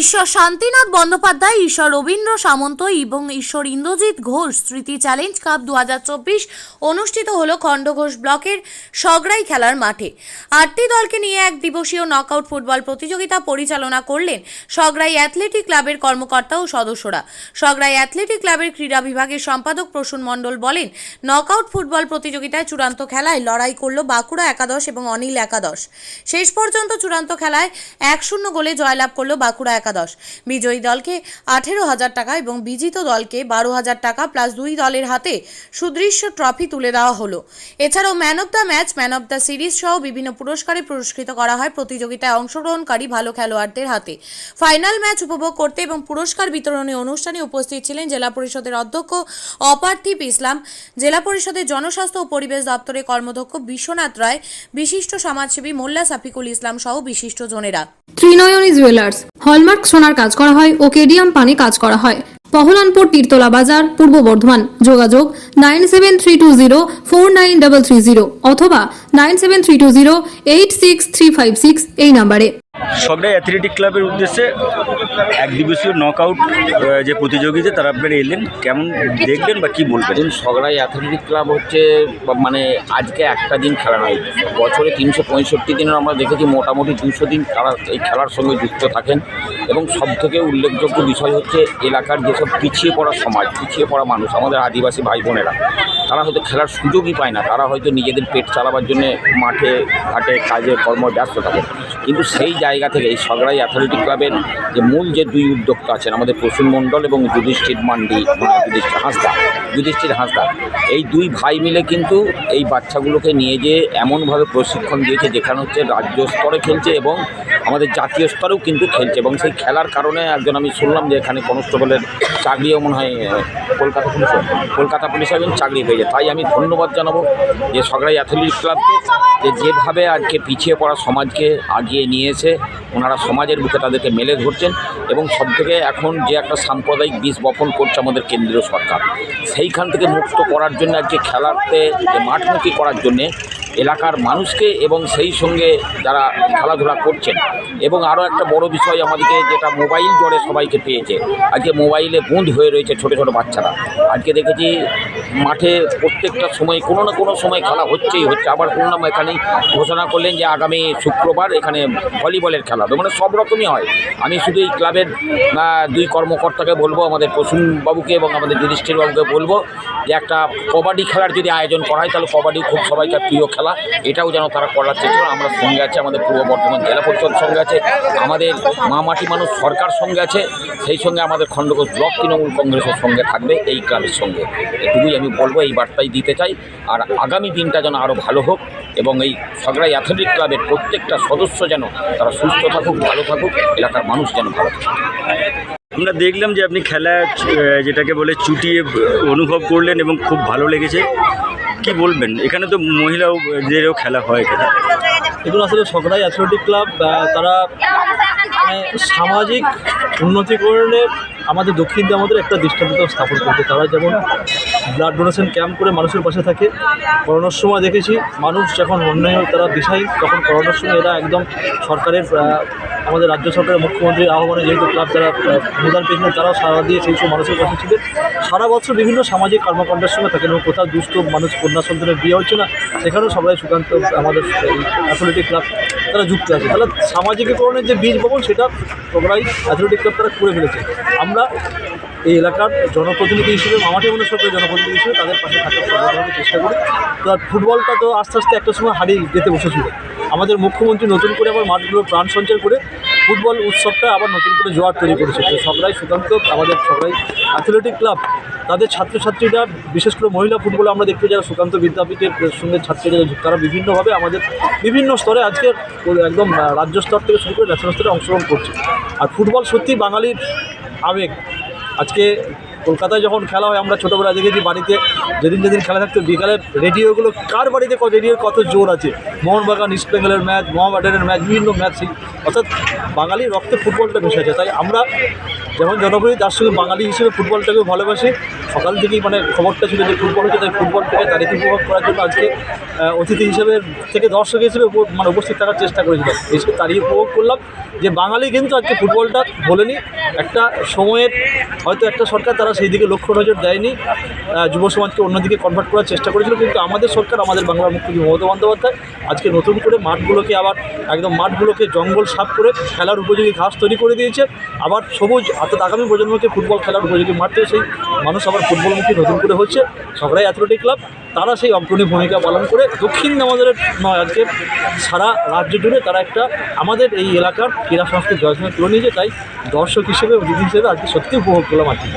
ঈশ্বর শান্তিনাথ বন্দ্যোপাধ্যায়, ঈশ্বর রবীন্দ্র সামন্ত এবং ঈশ্বর ইন্দ্রজিৎ ঘোষ স্মৃতি চ্যালেঞ্জ কাপ দু হাজার চব্বিশ অনুষ্ঠিত হলো খণ্ডঘোষ ব্লকের সগড়াই খেলার মাঠে। আটটি দলকে নিয়ে এক দিবসীয় নকআউট ফুটবল প্রতিযোগিতা পরিচালনা করলেন সগড়াই অ্যাথলেটিক ক্লাবের কর্মকর্তা ও সদস্যরা। সগড়াই অ্যাথলেটিক ক্লাবের ক্রীড়া বিভাগের সম্পাদক প্রসূন মণ্ডল বলেন নকআউট ফুটবল প্রতিযোগিতায় চূড়ান্ত খেলায় লড়াই করল বাঁকুড়া একাদশ এবং অনিল একাদশ। শেষ পর্যন্ত চূড়ান্ত খেলায় এক শূন্য গোলে জয়লাভ করল বাঁকুড়া একাদশ। বিজয়ী দলকে আঠেরো হাজার টাকা এবং বিজিত দলকে বারো হাজার টাকা প্লাস দুই দলের হাতে সুদৃশ্য ট্রফি তুলে দেওয়া হলো। এছাড়াও man of the match man of the series সহ বিভিন্ন পুরস্কারে পুরস্কৃত করা হয় প্রতিযোগিতায় অংশগ্রহণকারী ভালো খেলোয়াড়দের হাতে। ফাইনাল ম্যাচ উপভোগ করতে এবং পুরস্কার বিতরণী অনুষ্ঠানে উপস্থিত ছিলেন জেলা পরিষদের অধ্যক্ষ অপার্থিব ইসলাম। জেলা পরিষদের জনস্বাস্থ্য ও পরিবেশ দপ্তরের কর্মদক্ষ বিশ্বনাথ রায়, বিশিষ্ট সমাজসেবী মোল্লা সাফিকুল ইসলাম সহ বিশিষ্ট জনেরা। ত্রিনয়নী জুয়েলার্স হলমার্ক সোনার কাজ করা হয় ও কেডিয়াম পানি কাজ করা হয়। পহলানপুর, তীরতলা বাজার, পূর্ব বর্ধমান। যোগাযোগ nine seven three two zero four nine double three zero অথবা nine seven three two zero eight six three five six এই নাম্বারে। সগড়াই অ্যাথলেটিক ক্লাবের উদ্দেশ্যে এক দিবসীয় নকআউট যে প্রতিযোগিতা তারা আপনারা এলেন, কেমন দেখবেন বা কি বলবেন? সগড়াই অ্যাথলেটিক ক্লাব হচ্ছে মানে আজকে একটা দিন খেলা নয় বছরে তিনশো পঁয়ষট্টি দিনের আমরা দেখেছি মোটামুটি দুশো দিন তারা এই খেলার সঙ্গে যুক্ত থাকেন। এবং সবথেকে উল্লেখযোগ্য বিষয় হচ্ছে, এলাকার যেসব পিছিয়ে পড়া সমাজ, পিছিয়ে পড়া মানুষ, আমাদের আদিবাসী ভাই বোনেরা তারা হয়তো খেলার সুযোগই পায় না। তারা হয়তো নিজেদের পেট চালাবার জন্য মাঠে, ঘাটে, কাজে, কর্ম ব্যস্ত থাকে। কিন্তু সেই জায়গা থেকে এই সগড়াই অ্যাথলেটিক ক্লাবের যে মূল যে দুই উদ্যোক্তা আছেন, আমাদের প্রসূন মণ্ডল এবং যুধিষ্ঠির মান্ডি মানে যুধিষ্ঠির হাঁসদা যুধিষ্ঠির হাঁসদা, এই দুই ভাই মিলে কিন্তু এই বাচ্চাগুলোকে নিয়ে যেয়ে এমনভাবে প্রশিক্ষণ দিয়েছে যেখানে হচ্ছে রাজ্য স্তরে খেলছে এবং আমাদের জাতীয় স্তরেও কিন্তু খেলছে এবং সেই খেলার কারণে একজন আমি শুনলাম যে এখানে কনস্টেবলের চাকরিও মনে হয় কলকাতা পুলিশে কলকাতা পুলিশে একজন চাকরি পেয়েছে। তাই আমি ধন্যবাদ জানাব যে সগড়াই অ্যাথলেটিক ক্লাবকে যে যেভাবে আজকে পিছিয়ে পড়া সমাজকে আগিয়ে নিয়ে এসে ওনারা সমাজের বুকে তাদেরকে মেলে ধরছেন এবং সবথেকে এখন যে একটা সাম্প্রদায়িক বীজ বপন করছে আমাদের কেন্দ্রীয় সরকার, সেইখান থেকে মুক্ত করার জন্য, আজকে খেলাতে মাঠমুখী করার জন্যে এলাকার মানুষকে এবং সেই সঙ্গে যারা খেলাধুলা করছেন এবং আরও একটা বড় বিষয় আমাদেরকে যেটা মোবাইল জড়ে সবাইকে পেয়েছে, আজকে মোবাইলে বুঁদ হয়ে রয়েছে ছোটো ছোটো বাচ্চারা, আজকে দেখেছি মাঠে প্রত্যেকটা সময় কোনো না কোনো সময় খেলা হচ্ছেই হচ্ছে, আবার শুনলাম এখানেই ঘোষণা করলেন যে আগামী শুক্রবার এখানে ভলিবলের খেলা তো মানে সব রকমই হয়। আমি শুধু এই ক্লাবের দুই কর্মকর্তাকে বলব, আমাদের প্রসূন বাবুকে এবং আমাদের যুধিষ্ঠির বাবুকে বলব যে একটা কবাডি খেলার যদি আয়োজন করা হয়, তাহলে কবাডি খুব সবাইকার প্রিয় খেলা। এটাও যেন তারা করার চেষ্টা আমরা সঙ্গে আছে, আমাদের পূর্ব বর্ধমান জেলা পরিষদ সঙ্গে আছে, আমাদের মামাটি মানুষ সরকার সঙ্গে আছে, সেই সঙ্গে আমাদের খণ্ডঘোষ ব্লক তৃণমূল কংগ্রেসের সঙ্গে থাকবে, এই ক্লাবের সঙ্গে। এটুকুই আমি বলব, এই বার্তাই দিতে চাই। আর আগামী দিনটা যেন আরও ভালো হোক। এবং এই সগড়াই অ্যাথলেটিক ক্লাবের প্রত্যেকটা সদস্য যেন তারা সুস্থ থাকুক ভালো থাকুক এলাকার মানুষ যেন ভালো থাকুক। আমরা দেখলাম যে আপনি খেলা যেটাকে বলে চুটিয়ে অনুভব করলেন এবং খুব ভালো লেগেছে। কি বলবেন? এখানে তো মহিলাদেরও খেলা হয় এখানে। দেখুন আসলে সগড়াই অ্যাথলেটিক ক্লাব তারা মানে সামাজিক উন্নতিকরণে আমাদের দক্ষিণ আমাদের একটা দৃষ্টান্ত স্থাপন করতে তারা যেমন ব্লাড ডোনেশন ক্যাম্প করে মানুষের পাশে থাকে। করোনার সময় দেখেছি, মানুষ যখন অন্যায় তারা দিশাই তখন করোনার সময় এরা একদম সরকারের আমাদের রাজ্য সরকারের মুখ্যমন্ত্রীর আহ্বানে যেহেতু ক্লাব যারা অনুদান পেয়েছিলেন তারাও সারা দিয়ে সেই সব মানুষের পাশে ছিলেন সারা বছর বিভিন্ন সামাজিক কর্মকাণ্ডের সঙ্গে থাকেন এবং কোথাও দুস্থ মানুষ কন্যা সন্তানের বিয়ে হচ্ছে না, সেখানেও সবাই সুকান্ত, আমাদের অ্যাথলেটিক ক্লাব তারা যুক্ত আছে। তাহলে সামাজিকীকরণের যে বীজ বপন, সেটা সবাই অ্যাথলেটিক ক্লাব তারা করে ফেলেছে। আমরা এই এলাকার জনপ্রতিনিধি হিসেবে মামাটি মনে সরকারের জনপ্রতিনিধি হিসেবে তাদের পাশে থাকার সর্বভাবে চেষ্টা করি। তো আর ফুটবলটা তো আস্তে আস্তে একটা সময় হারিয়ে যেতে বসেছিল। আমাদের মুখ্যমন্ত্রী নতুন করে আবার মাঠগুলো প্রাণ সঞ্চয় করে ফুটবল উৎসবটা আবার নতুন করে জোয়ার তৈরি করেছে। তো সবাই সুকান্ত, আমাদের সবাই অ্যাথলেটিক ক্লাব তাদের ছাত্রছাত্রীরা, বিশেষ করে মহিলা ফুটবলে আমরা দেখতে যারা সুকান্ত বিদ্যাপীঠের সঙ্গে ছাত্রীরা, তারা বিভিন্নভাবে আমাদের বিভিন্ন স্তরে আজকে একদম রাজ্য স্তর থেকে শুরু করে ন্যাশনাল স্তরে অংশগ্রহণ করছে। আর ফুটবল সত্যি বাঙালির আবেগ। আজকে কলকাতায় যখন খেলা হয়, আমরা ছোটোবেলা দেখেছি বাড়িতে যেদিন যেদিন খেলা থাকতো, বিকালে রেডিওগুলো কার বাড়িতে রেডিওর কত জোর আছে? মোহনবাগান, ইস্ট বেঙ্গলের ম্যাচ, মোহামেডানের ম্যাচ, বিভিন্ন ম্যাচ অর্থাৎ বাঙালি রক্তে ফুটবলটা মিশে আছে। তাই আমরা যেমন জনপ্রিয় তার সঙ্গে বাঙালি হিসেবে ফুটবলটাকেও ভালোবাসে। সকাল থেকেই মানে খবরটা ছিল যে ফুটবল হচ্ছে, তাই ফুটবলটাকে তারিখে উপভোগ করার জন্য আজকে অতিথি হিসেবে থেকে দর্শক হিসেবে মানে উপস্থিত থাকার চেষ্টা করেছিলাম। এসে তারিখ উপভোগ করলাম। যে বাঙালি কিন্তু আজকে ফুটবলটা বলেনি একটা সময়ের, হয়তো একটা সরকার তারা সেই দিকে লক্ষ্য নজর দেয়নি। যুব সমাজকে অন্যদিকে কনভার্ট করার চেষ্টা করেছিল, কিন্তু আমাদের সরকার, আমাদের বাংলার মুখ্যমন্ত্রী মমতা বন্দ্যোপাধ্যায় আজকে নতুন করে মাঠগুলোকে আবার, একদম মাঠগুলোকে জঙ্গল সাফ করে খেলার উপযোগী ঘাস তৈরি করে দিয়েছে। আবার সবুজ অর্থাৎ আগামী প্রজন্মকে ফুটবল খেলার উপযোগী মারতে সেই মানুষ আবার ফুটবলমুখী নতুন করে হচ্ছে। সবরাই অ্যাথলেটিক ক্লাব তারা সেই অগ্রণী ভূমিকা পালন করে। দক্ষিণ আমাদের নয় আজকে সারা রাজ্য জুড়ে তারা একটা আমাদের এই এলাকার ক্রীড়া সংস্কৃতি জয়সঙ্গে তুলে নিয়েছে তাই দর্শক হিসেবে অতিথি হিসেবে আজকে সত্যি উপভোগ করলাম আজকে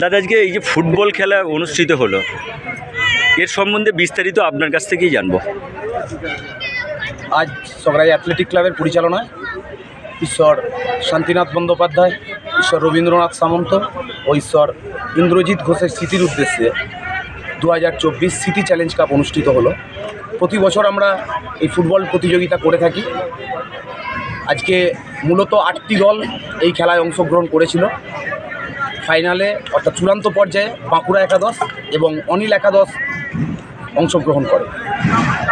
দাদা আজকে এই যে ফুটবল খেলা অনুষ্ঠিত হলো এর সম্বন্ধে বিস্তারিত আপনার কাছ থেকেই জানব। আজ সগড়াই অ্যাথলেটিক ক্লাবের পরিচালনায় ঈশ্বর শান্তিনাথ বন্দ্যোপাধ্যায়, ঈশ্বর রবীন্দ্রনাথ সামন্ত ও ঈশ্বর ইন্দ্রজিৎ ঘোষের স্মৃতির উদ্দেশ্যে দু হাজার চব্বিশ সিটি চ্যালেঞ্জ কাপ অনুষ্ঠিত হলো। প্রতি বছর আমরা এই ফুটবল প্রতিযোগিতা করে থাকি। আজকে মূলত আটটি দল এই খেলায় অংশগ্রহণ করেছিল। ফাইনালে অর্থাৎ চূড়ান্ত পর্যায়ে বাঁকুড়া একাদশ এবং অনিল একাদশ অংশগ্রহণ করে।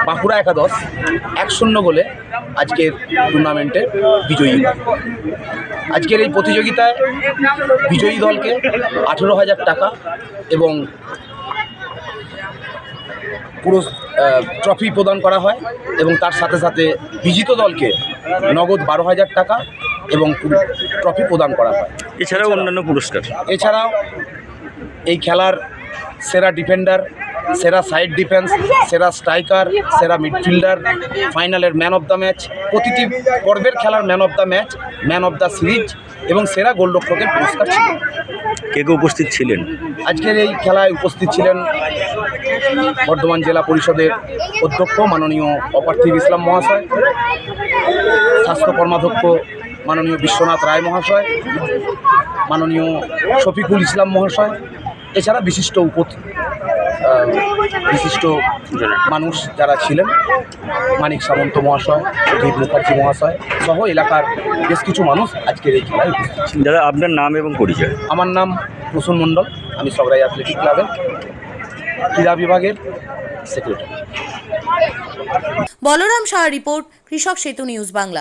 বাঁকুড়া একাদশ এক শূন্য গোলে আজকের টুর্নামেন্টে বিজয়ী। আজকের এই প্রতিযোগিতায় বিজয়ী দলকে আঠেরো হাজার টাকা এবং পুরো ট্রফি প্রদান করা হয় এবং তার সাথে সাথে বিজিত দলকে নগদ বারো হাজার টাকা এবং ট্রফি প্রদান করা হয়। এছাড়াও অন্যান্য পুরস্কার। এছাড়াও এই খেলার সেরা ডিফেন্ডার সেরা সাইড ডিফেন্স সেরা স্ট্রাইকার সেরা মিডফিল্ডার ফাইনালের ম্যান অফ দ্য ম্যাচ প্রতিটি পর্বের খেলার man of the match man of the series এবং সেরা গোলরক্ষকের পুরস্কার ছিল। কে কে উপস্থিত ছিলেন? আজকের এই খেলায় উপস্থিত ছিলেন বর্ধমান জেলা পরিষদের অধ্যক্ষ মাননীয় অপার্থিব ইসলাম মহাশয় স্বাস্থ্য কর্মাধ্যক্ষ মাননীয় বিশ্বনাথ রায় মহাশয় মাননীয় শফিকুল ইসলাম মহাশয় এছাড়া বিশিষ্ট উপ বিশিষ্ট মানুষ যারা ছিলেন মানিক সামন্ত মহাশয় সুধীর মুখার্জি মহাশয় সহ এলাকার বেশ কিছু মানুষ আজকের এই খেলায় উপস্থিত দাদা আপনার নাম এবং পরিচয়? আমার নাম প্রসূন মণ্ডল আমি সগড়াই অ্যাথলেটিক ক্লাবের ক্রীড়া বিভাগের সেক্রেটারি। বলরাম শাহ রিপোর্ট কৃষক সেতু নিউজ বাংলা।